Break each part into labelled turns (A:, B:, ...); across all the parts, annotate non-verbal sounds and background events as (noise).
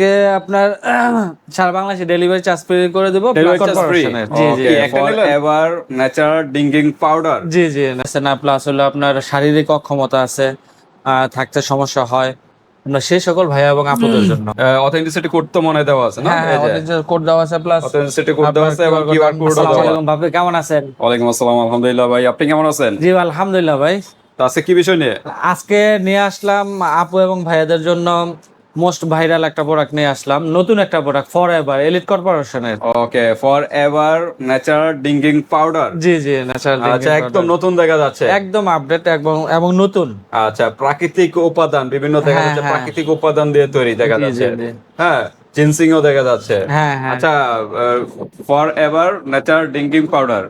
A: আজকে আপনার (clears throat) সারা বাংলাদেশে ডেলিভারি চার্জ ফ্রি করে দেবো। জি জি
B: এবার ন্যাচারাল ডিঙ্গিং পাউডার
A: জি জি না প্লাস হলো আপনার শারীরিক অক্ষমতা আছে থাকতে সমস্যা হয়। আমরা সেই সকল ভাইয়া এবং আপুদের জন্য।
B: অথেন্টিসিটি কোড তো মনে দেওয়া আছে না?
A: হ্যাঁ কোড দেওয়া আছে প্লাস
B: অথেন্টিসিটি কোড দেওয়া আছে এবং কিউআর কোড দেওয়া। আছে
A: ভাবে কেমন আছেন?
B: ওয়ালাইকুম আসসালাম আলহামদুলিল্লাহ ভাই আপনি কেমন আছেন?
A: জি আলহামদুলিল্লাহ ভাই।
B: তো আজকে কি বিষয় নিয়ে?
A: আজকে নিয়ে আসলাম আপু এবং ভাইয়াদের জন্য মোস্ট ভাইরাল একটা প্রোডাক্ট নিয়ে আসলাম। নতুন একটা প্রোডাক্ট ফর এভার এলিট কর্পোরেশনের
B: ওকে ফর এভার ন্যাচারাল ডিঙ্গিং পাউডার
A: জি জি ন্যাচারাল
B: আচ্ছা একদম নতুন দেখা যাচ্ছে।
A: একদম আপডেট এবং এবং নতুন।
B: আচ্ছা প্রাকৃতিক উপাদান বিভিন্ন দেখা
A: হ্যাঁ,
B: যাচ্ছে
A: হ্যাঁ।
B: প্রাকৃতিক উপাদান দিয়ে তৈরি দেখা যাচ্ছে
A: জি, জি।
B: হ্যাঁ জিনসিংও দেখা যাচ্ছে।
A: হ্যাঁ হ্যাঁ।
B: আচ্ছা ফর এভার ন্যাচারাল ডিঙ্গিং পাউডার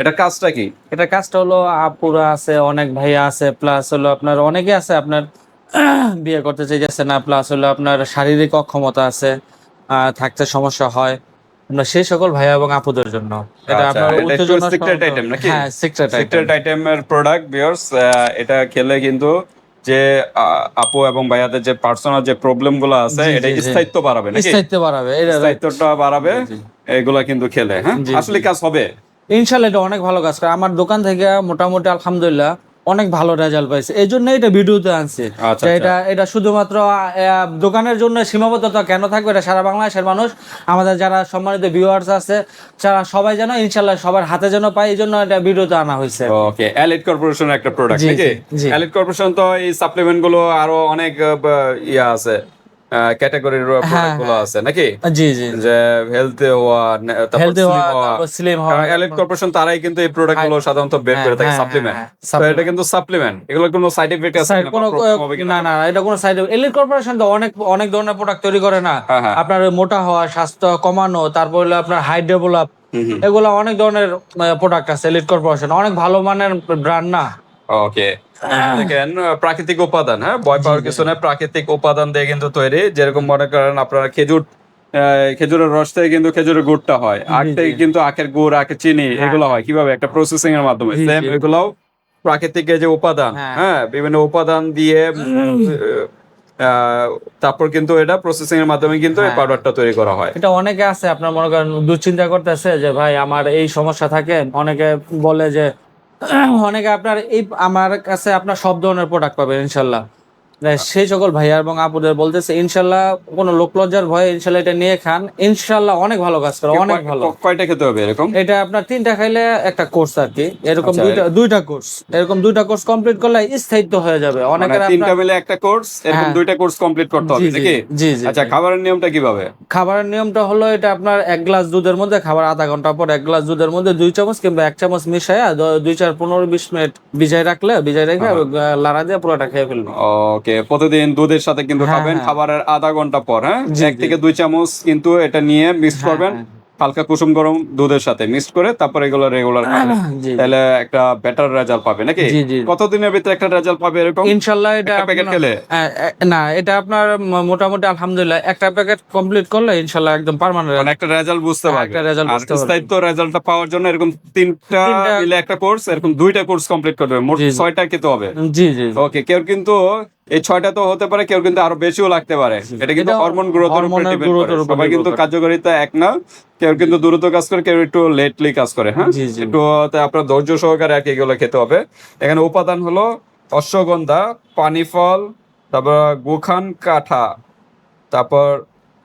B: এটা কাজটা কি?
A: এটা কাজটা হলো আপুরা আছে অনেক ভাইয়া আছে প্লাস হলো আপনার অনেকে আছে আপনার বিয়ে করতে চাইছে না প্লাস হলো আপনার শারীরিক অক্ষমতা আছে থাকতে সমস্যা হয়। আমরা সেই সকল ভাইয়া এবং আপুদের জন্য। এটা
B: আচ্ছা,
A: আপনার উত্তেজনা
B: secret
A: সহ-
B: নাকি?
A: হ্যাঁ সিক্রেট
B: সিক্রেট আইটেমের প্রোডাক্ট এটা খেলে কিন্তু যে আপু এবং ভাইয়াদের যে পার্সোনাল যে প্রবলেমগুলো আছে এটা। স্থায়িত্ব বাড়াবে নাকি?
A: স্থায়িত্ব বাড়াবে এটা
B: স্থায়িত্বটা বাড়াবে এগুলা কিন্তু খেলে হ্যাঁ? আসলে কাজ হবে।
A: ইনশাল্লাহ এটা অনেক ভালো কাজ করে। আমার দোকান থেকে মোটামুটি আলহামদুলিল্লাহ অনেক ভালো রেজাল্ট পাইছে। এই জন্য এটা ভিডিওতে আনছে।
B: আচ্ছা,
A: এটা এটা শুধুমাত্র দোকানের জন্য সীমাবদ্ধতা কেন থাকবে? এটা সারা বাংলাদেশের মানুষ আমাদের যারা সম্মানিত ভিউয়ার্স আছে যারা সবাই যেন ইনশাল্লাহ সবার হাতে যেন পায় এই জন্য এটা ভিডিওতে আনা হয়েছে।
B: ওকে এলিট কর্পোরেশন একটা প্রোডাক্ট নাকি। এলিট কর্পোরেশন তো এই সাপ্লিমেন্টগুলো আরও অনেক ইয়া আছে। ক্যাটাগরির
A: হ্যাঁ,
B: প্রোডাক্টগুলো আছে নাকি?
A: জি জি
B: যে হেলথে হওয়া
A: হওয়া স্লিম হওয়া
B: এলিট কর্পোরেশন তারাই কিন্তু এই প্রোডাক্টগুলো সাধারণত বের করে থাকে
A: হ্যাঁ,
B: সাপ্লিমেন্ট
A: হ্যাঁ,
B: তো এটা কিন্তু সাপ্লিমেন্ট এগুলো কোনো সাইড এফেক্ট আছে কোনো?
A: না না এটা কোনো সাইড এলিট কর্পোরেশন তো অনেক অনেক ধরনের প্রোডাক্ট তৈরি করে না।
B: হ্যাঁ, হ্যাঁ।
A: আপনার মোটা হওয়া স্বাস্থ্য কমানো তারপর হলো আপনার হাইট ডেভেলপ। এগুলো অনেক ধরনের প্রোডাক্ট আছে এলিট কর্পোরেশন অনেক ভালো মানের ব্র্যান্ড না।
B: ওকে দেখেন প্রাকৃতিক উপাদান হ্যাঁ? ভয় পাওয়ার কিছু না প্রাকৃতিক উপাদান দিয়ে কিন্তু তৈরি। যেরকম মনে করেন আপনারা খেজুর খেজুরের রস থেকে কিন্তু খেজুরের গুড়টা হয়। আখ থেকে কিন্তু আখের গুড় আখের চিনি এগুলো হয়। কীভাবে? একটা প্রসেসিং এর মাধ্যমে। সেম। এগুলাও প্রাকৃতিক যে উপাদান
A: হ্যাঁ।
B: হ্যাঁ? বিভিন্ন উপাদান দিয়ে তারপর কিন্তু এটা প্রসেসিং এর মাধ্যমে কিন্তু এই
A: হ্যাঁ।
B: পাউডারটা তৈরি করা হয়।
A: এটা অনেকে আছে আপনার মনে করেন দুশ্চিন্তা করতেছে যে ভাই আমার এই সমস্যা থাকে। অনেকে বলে যে অনেকে আপনার এই আমার কাছে আপনার সব ধরনের প্রোডাক্ট পাবেন ইনশাল্লাহ সেই সকল ভাইয়া এবং আপুদের বলতেছে ইনশাল্লাহ কোনো লোক লজ্জার ভয়ে ইনশাল্লাহ এটা নিয়ে খান। ইনশাল্লাহ অনেক ভালো কাজ করে অনেক ভালো।
B: কয়টা খেতে হবে এরকম?
A: এটা আপনার তিনটা খাইলে একটা কোর্স আর কি। এরকম
B: আচ্ছা,
A: দুইটা দুইটা কোর্স এরকম দুইটা কোর্স কমপ্লিট করলে স্থায়িত্ব হয়ে যাবে।
B: মানে
A: অনেকের
B: তিনটা মিলে একটা কোর্স এরকম
A: হ্যাঁ।
B: দুইটা কোর্স কমপ্লিট করতে হবে নাকি?
A: জি, জি,
B: আচ্ছা খাবারের নিয়মটা কীভাবে?
A: খাবারের নিয়মটা হলো এটা আপনার এক গ্লাস দুধের মধ্যে খাবার আধা ঘণ্টা পর এক গ্লাস দুধের মধ্যে দুই চামচ কিংবা এক চামচ মিশাইয়া দ- দুই চার পনেরো বিশ মিনিট ভিজাই রাখলে ভিজাই রেখে
B: হ্যাঁ।
A: লাড়া দিয়ে পুরোটা খেয়ে ফেলবে
B: ওকে প্রতিদিন দুধের সাথে কিন্তু
A: হ্যাঁ,
B: খাবেন
A: হ্যাঁ।
B: খাবারের আধা ঘণ্টা পর হ্যাঁ এক থেকে দুই চামচ কিন্তু এটা নিয়ে মিক্স
A: হ্যাঁ,
B: করবেন। হালকা কুসুম গরম দুধের সাথে মিক্স করে তারপর এগুলো রেগুলার খাবেন তাহলে একটা বেটার রেজাল্ট পাবে নাকি। কতদিনের ভিতরে একটা রেজাল্ট পাবে এরকম
A: ইনশাল্লাহ এটা
B: একটা প্যাকেট খেলে
A: না এটা আপনার মোটামুটি আলহামদুলিল্লাহ একটা প্যাকেট কমপ্লিট করলে ইনশাল্লাহ একদম পার্মানেন্ট
B: মানে একটা রেজাল্ট বুঝতে পারবে
A: একটা
B: আর
A: বুঝতে পারবে।
B: স্থায়িত্ব রেজাল্টটা পাওয়ার জন্য এরকম তিনটা মিলে একটা কোর্স এরকম দুইটা কোর্স কমপ্লিট করবে মোট
A: জি, জি।
B: ছয়টা খেতে হবে
A: জি জি।
B: ওকে কেউ কিন্তু এই ছয়টা তো হতে পারে কেউ কিন্তু আরও বেশিও লাগতে পারে। এটা কিন্তু হরমোন গ্রোথের উপর ডিপেন্ড করে। সবাই কিন্তু কার্যকারিতা এক না কেউ কিন্তু দ্রুত কাজ করে কেউ একটু লেটলি কাজ করে হ্যাঁ। একটু আপনার ধৈর্য সহকারে আর কি এগুলো খেতে হবে। এখানে উপাদান হলো অশ্বগন্ধা পানি ফল তারপর গুখান কাঠা তারপর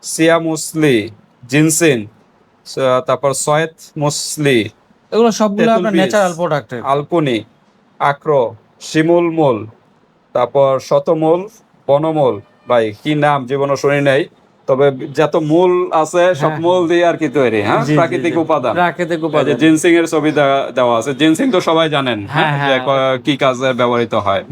B: সিয়া মুসলি জিনসিন তারপর সয়েত মুসলি
A: এগুলো সবগুলো আপনার ন্যাচারাল প্রোডাক্ট
B: আলকুনি আক্রো শিমুল মূল। তারপর শতমূল বনমূল। ভাই কি নাম? জীবনে শুনি নাই। তবে যত মূল আছে সব
A: হ্যাঁ,
B: মূল দিয়ে আর কি তৈরি হ্যাঁ? প্রাকৃতিক উপাদান।
A: প্রাকৃতিক উপাদান।
B: জিনসিং এর ছবি দেওয়া- আছে। জিনসিং তো সবাই জানেন
A: হ্যাঁ,
B: হ্যাঁ,
A: হ্যাঁ।
B: ক- কাজে ব্যবহৃত হয়।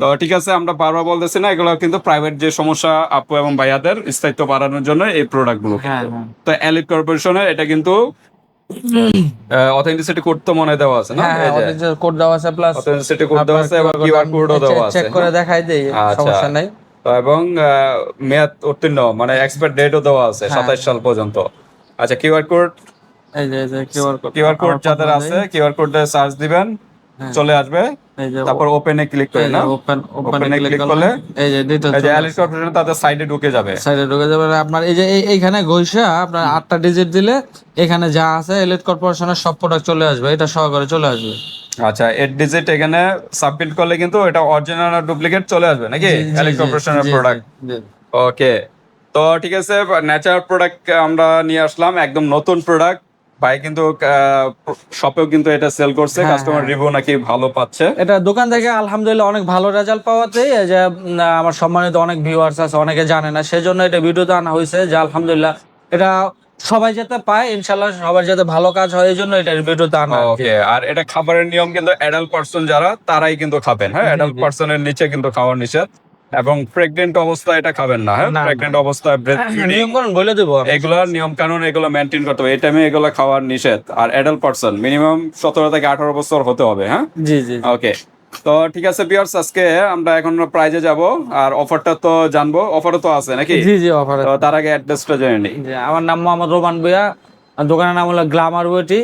B: তো ঠিক আছে আমরা বারবার বলতেছি না এগুলো কিন্তু প্রাইভেট যে সমস্যা আপু এবং ভাইয়াদের স্থায়িত্ব বাড়ানোর জন্য এই প্রোডাক্টগুলো।
A: হ্যাঁ হ্যাঁ।
B: তো এলিট কর্পোরেশনের এটা কিন্তু অথেন্টিসিটি কোড তো মনে দেওয়া আছে না?
A: হ্যাঁ হ্যাঁ কোড দেওয়া আছে প্লাস
B: অথেন্টিসিটি কোড দেওয়া আছে এবং কিউআর কোডও দেওয়া আছে
A: চেক করে দেখাই দেই
B: আচ্ছা।
A: সমস্যা নাই।
B: এবং মেয়াদ উত্তীর্ণ মানে এক্সপায়ার ডেটও দেওয়া আছে
A: হ্যাঁ।
B: সাতাশ সাল পর্যন্ত। আচ্ছা কিউআর কোড
A: এই যে কিউআর কোড
B: কিউআর কোড যাদের আছে কিউআর কোডে সার্চ দিবেন। চলে আসবে। তারপর ওপেনে ক্লিক করে না
A: ওপেন ওপেন ক্লিক করলে এই যে ডিটেইলস
B: এই যে অ্যালিস কর্পোরেশন তাদের সাইডে ঢুকে যাবে।
A: সাইডে ঢুকে যাবে। আপনার এই যে এই- এইখানে ঘষা আপনার আটটা ডিজিট দিলে এখানে যা আছে এলিট কর্পোরেশনের সব প্রোডাক্ট চলে আসবে। এটা সহকারে চলে আসবে।
B: আচ্ছা এর ডিজিট এখানে সাবমিট করলে কিন্তু এটা অরিজিনাল আর ডুপ্লিকেট চলে আসবে নাকি? অ্যালিস কর্পোরেশনের প্রোডাক্ট ওকে তো ঠিক আছে ন্যাচারাল প্রোডাক্ট আমরা নিয়ে আসলাম। একদম নতুন প্রোডাক্ট ভাই কিন্তু শপেও কিন্তু এটা সেল করছে
A: হ্যাঁ,
B: কাস্টমার
A: হ্যাঁ।
B: রিভিউ নাকি ভালো পাচ্ছে
A: এটা দোকান থেকে আলহামদুলিল্লাহ অনেক ভালো রেজাল্ট পাওয়াতে যে আমার সম্মানিত অনেক ভিউয়ার্স আছে অনেকে জানে না সেজন্য এটা ভিডিওতে আনা হয়েছে যে আলহামদুলিল্লাহ এটা সবাই যাতে পায় ইনশাল্লাহ সবার যাতে ভালো কাজ হয় এই জন্য এটা ভিডিওতে আনা
B: ওকে আর এটা খাবারের নিয়ম কিন্তু অ্যাডাল্ট পার্সন যারা তারাই কিন্তু খাবেন হ্যাঁ অ্যাডাল্ট। পার্সনের নিচে কিন্তু খাওয়ার নিষেধ এবং প্রেগনেন্ট অবস্থায় এটা খাবেন না হ্যাঁ। প্রেগনেন্ট অবস্থায়
A: নিয়ম করুন বলে দেবো।
B: এগুলা নিয়ম কানুন এগুলো মেনটেন করতে হবে। এই টাইমে এগুলো খাওয়ার নিষেধ। আর অ্যাডাল্ট পার্সন মিনিমাম সতেরো থেকে আঠারো বছর হতে হবে হ্যাঁ?
A: জি জি
B: ওকে তো ঠিক আছে বিয়ার্স আজকে আমরা এখন প্রাইজে যাব। আর অফারটা তো জানব। অফারও তো আছে নাকি?
A: জি জি অফার
B: তো তার আগে অ্যাড্রেসটা জেনে নিই
A: আমার নাম মোহাম্মদ রোমান আর দোকানের নাম হলো গ্লামার ওয়েটি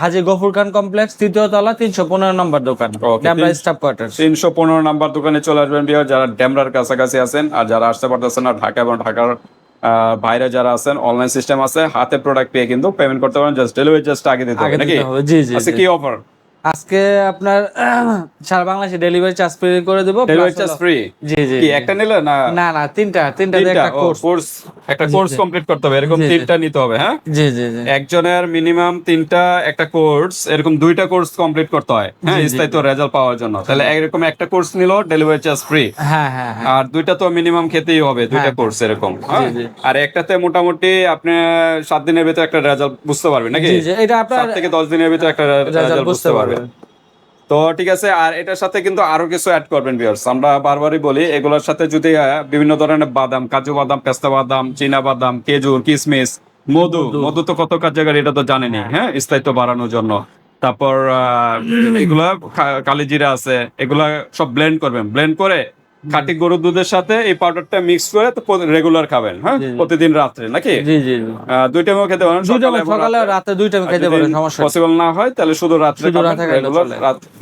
A: হাজি গফুর খান কমপ্লেক্স তৃতীয় তলা তিনশো পনেরো নম্বর দোকান ড্যামরা স্টাফ কোয়ার্টার
B: তিনশো পনেরো নাম্বার দোকানে চলে আসবেন বিহার যারা ড্যামরার কাছাকাছি আছেন আর যারা আসতে পারতেছেন না ঢাকা এবং ঢাকার বাইরে যারা আছেন অনলাইন সিস্টেম আছে হাতে প্রোডাক্ট পেয়ে কিন্তু পেমেন্ট করতে পারেন জাস্ট ডেলিভারি জাস্ট আগে দিতে হবে নাকি?
A: জি জি আচ্ছা।
B: কি অফার
A: আজকে আপনার (clears throat) সারা বাংলাদেশে ডেলিভারি চার্জ ফ্রি করে দেবো
B: ডেলিভারি চার্জ ফ্রি
A: জি জি
B: কি একটা নিলে না?
A: না না তিনটা তিনটা একটা কোর্স
B: কোর্স একটা কোর্স কমপ্লিট করতে হবে এরকম। তিনটা নিতে হবে হ্যাঁ?
A: জি জি জি।
B: একজনের মিনিমাম তিনটা একটা কোর্স এরকম দুইটা কোর্স কমপ্লিট করতে হয় হ্যাঁ। স্থায়িত্ব রেজাল্ট পাওয়ার জন্য। তাহলে এরকম একটা কোর্স নিল ডেলিভারি চার্জ ফ্রি
A: হ্যাঁ হ্যাঁ হ্যাঁ।
B: আর দুইটা তো মিনিমাম খেতেই হবে দুইটা
A: হ্যাঁ।
B: কোর্স এরকম হ্যাঁ? আর একটাতে মোটামুটি আপনি সাত দিনের ভিতরে একটা রেজাল্ট বুঝতে পারবেন নাকি?
A: এটা আপনার
B: থেকে দশ দিনের ভিতরে একটা
A: রেজাল্ট বুঝতে
B: পারবেন।
A: পারবেন
B: তো ঠিক আছে আর এটার সাথে কিন্তু আরও কিছু অ্যাড করবেন ভিউয়ার্স আমরা বারবারই বলি এগুলোর সাথে যদি বিভিন্ন ধরনের বাদাম কাজু বাদাম পেস্তা বাদাম চীনা বাদাম খেজুর কিশমিশ মধু মধু। তো কত কার্যকারী এটা তো জানেনি হ্যাঁ। স্থায়িত্ব বাড়ানোর জন্য। তারপর আহ, এগুলা কালিজিরা আছে এগুলা সব ব্লেন্ড করবেন। ব্লেন্ড করে খাঁটি গরুর দুধের সাথে এই পাউডারটা মিক্স করে তো রেগুলার খাবেন হ্যাঁ। প্রতিদিন রাত্রে নাকি?
A: জি জি
B: দুই টাইমেও খেতে পারেন সকালে।
A: রাতে দুইটা খাইতে পারেন সমস্যা
B: পসিবল না হয় তাহলে শুধু রাত্রে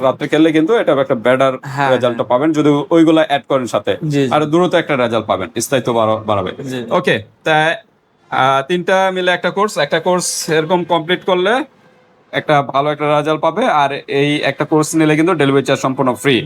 B: রাত্রে খেলে কিন্তু এটা একটা বেটার
A: হ্যাঁ,
B: রেজাল্টটা পাবেন যদি ওইগুলা অ্যাড করেন সাথে। আর দ্রুত একটা রেজাল্ট পাবেন স্থায়িত্ব বাড়াবে। ওকে তা তিনটা মিলে একটা কোর্স একটা কোর্স এরকম কমপ্লিট করলে একটা ভালো একটা রেজাল্ট পাবে আর এই একটা কোর্স নিলে কিন্তু ডেলিভারি চার্জ সম্পূর্ণ ফ্রি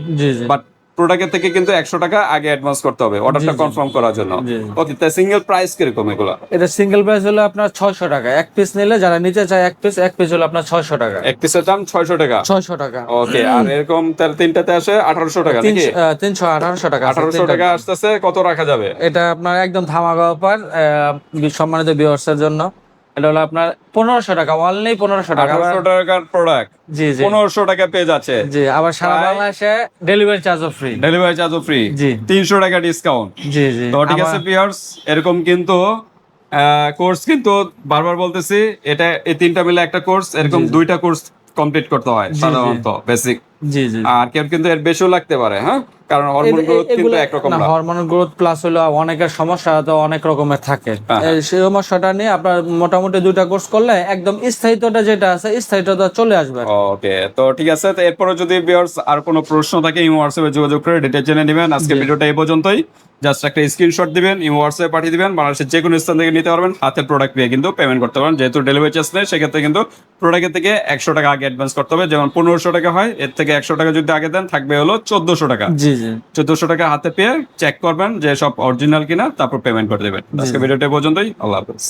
B: বাট প্রোডাক্টের থেকে কিন্তু একশো টাকা আগে অ্যাডভান্স করতে হবে। অর্ডারটা কনফার্ম করার জন্য। ওকে তা সিঙ্গেল প্রাইস কীরকম এগুলা?
A: এটা সিঙ্গেল প্রাইস হলো আপনার ছয়শো টাকা। এক পিস নিলে যারা নিতে চায় এক পিস এক পিস হলো আপনার ছয়শো টাকা।
B: এক পিসের দাম ছয়শো টাকা?
A: ছয়শো টাকা।
B: ওকে আর এরকম তাহলে তিনটাতে আসে আঠারোশো টাকা নাকি?
A: তিনশো আঠারোশো টাকা
B: আঠারোশো। টাকা আসতেছে কত রাখা যাবে?
A: এটা আপনার একদম ধামাকা অফার সম্মানিত ভিউয়ার্সের জন্য। এটা হলো আপনার পনেরোশো টাকা অনলি পনেরোশো টাকা।
B: আঠারোশো টাকার প্রোডাক্ট
A: জি জি।
B: পনেরোশো টাকা পেয়ে যাচ্ছে।
A: জি আবার সারা বাংলাদেশে ডেলিভারি চার্জও ফ্রি
B: ডেলিভারি চার্জও ফ্রি
A: জি।
B: তিনশো টাকা ডিসকাউন্ট
A: জি জি।
B: তো ঠিক আছে পিয়ার্স এরকম কিন্তু কোর্স কিন্তু বারবার বলতেছি এটা এই তিনটা মিলে একটা কোর্স এরকম দুইটা কোর্স কমপ্লিট করতে হয় সাধারণত বেসিক
A: জি জি।
B: আর কেউ কিন্তু এর বেশিও লাগতে পারে হ্যাঁ? কারণ হরমোন গ্রোথ কিন্তু একরকম না
A: হরমোনের গ্রোথ প্লাস হলো অনেকের সমস্যা তো অনেক রকমের থাকে। সেই সমস্যাটা নিয়ে আপনার মোটামুটি দুইটা কোর্স করলে একদম স্থায়িত্বটা যেটা আছে স্থায়িত্বটা চলে আসবে।
B: ওকে তো ঠিক আছে তো এরপরে যদি ভিউয়ার্স আর কোনো প্রশ্ন থাকে ইমো হোয়াটসঅ্যাপে যোগাযোগ করে ডিটেল জেনে নেবেন। আজকে ভিডিওটা এই পর্যন্তই। জাস্ট একটা স্ক্রিনশট দিবেন ইমো হোয়াটসঅ্যাপে পাঠিয়ে দিবেন। বাংলাদেশের যে কোনো স্থান থেকে নিতে পারবেন। হাতের প্রোডাক্ট পেয়ে কিন্তু পেমেন্ট করতে পারেন যেহেতু ডেলিভারি চার্জ নেই সেক্ষেত্রে কিন্তু প্রোডাক্টের থেকে একশো টাকা আগে অ্যাডভান্স করতে হবে। যেমন পনেরোশো টাকা হয় এর থেকে একশো টাকা যদি আগে দেন থাকবে হলো চোদ্দশো টাকা।
A: জি।
B: চোদ্দশো টাকা হাতে পেয়ে চেক করবেন যে সব অরিজিনাল কিনা তারপর পেমেন্ট করে দেবেন। আজকে ভিডিওটা পর্যন্তই। আল্লাহ হাফেজ।